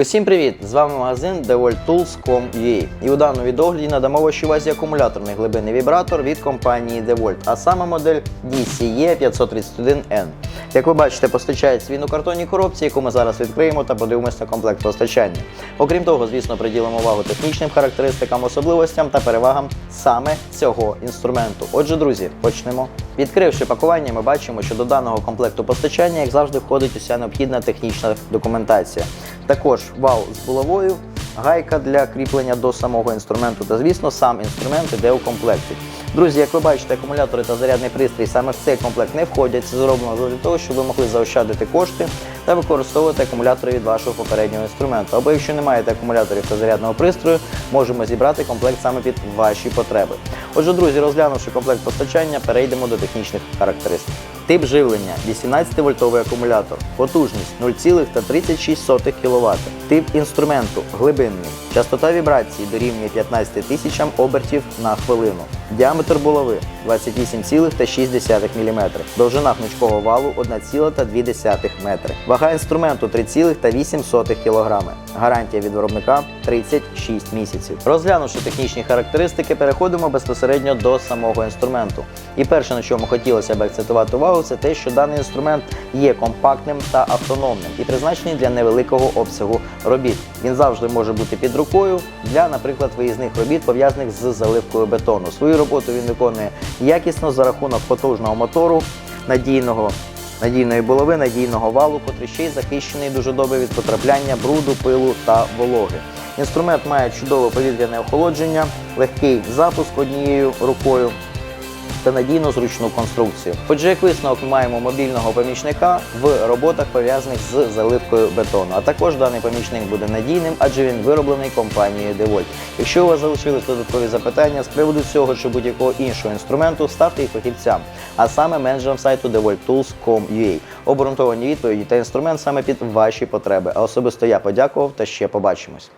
Усім привіт! З вами магазин DeWalt.Tools.com.ua і у даному відогляді надамо вашій увазі акумуляторний глибинний вібратор від компанії DeWalt, а саме модель DCE531N. Як ви бачите, постачається він у картонній коробці, яку ми зараз відкриємо та подивимося на комплект постачання. Окрім того, звісно, приділимо увагу технічним характеристикам, особливостям та перевагам саме цього інструменту. Отже, друзі, почнемо. Відкривши пакування, ми бачимо, що до даного комплекту постачання, як завжди, входить уся необхідна технічна документація. Також вал з булавою, гайка для кріплення до самого інструменту та, звісно, сам інструмент іде у комплекті. Друзі, як ви бачите, акумулятори та зарядний пристрій саме в цей комплект не входять. Це зроблено для того, щоб ви могли заощадити кошти та використовувати акумулятори від вашого попереднього інструменту. Або якщо не маєте акумуляторів та зарядного пристрою, можемо зібрати комплект саме під ваші потреби. Отже, друзі, розглянувши комплект постачання, перейдемо до технічних характеристик. Тип живлення 18-вольтовий акумулятор, потужність 0,36 кВт. Тип інструменту глибинний. Частота вібрації дорівнює 15 тисячам обертів на хвилину. Діаметр булави 28,6 мм. Довжина гнучкого валу 1,2 метри. Вага інструменту 3,8 кг. Гарантія від виробника 36 місяців. Розглянувши технічні характеристики, переходимо безпосередньо до самого інструменту. І перше, на чому хотілося б акцентувати увагу, це те, що даний інструмент є компактним та автономним і призначений для невеликого обсягу робіт. Він завжди може бути під рукою для, наприклад, виїзних робіт, пов'язаних з заливкою бетону. Свою роботу він виконує якісно за рахунок потужного мотору, надійного. Надійної булави, надійного валу, котрий ще й захищений дуже добре від потрапляння бруду, пилу та вологи. Інструмент має чудове повітряне охолодження, легкий запуск однією рукою та надійну зручну конструкцію. Отже, як висновок маємо мобільного помічника в роботах пов'язаних з заливкою бетону. А також даний помічник буде надійним, адже він вироблений компанією DeWalt. Якщо у вас залишились додаткові запитання з приводу цього чи будь-якого іншого інструменту, ставте їх фахівцям, а саме менеджерам сайту DeWaltTools.com.ua. Обґрунтовані відповіді та інструмент саме під ваші потреби. А особисто я подякував та ще побачимось.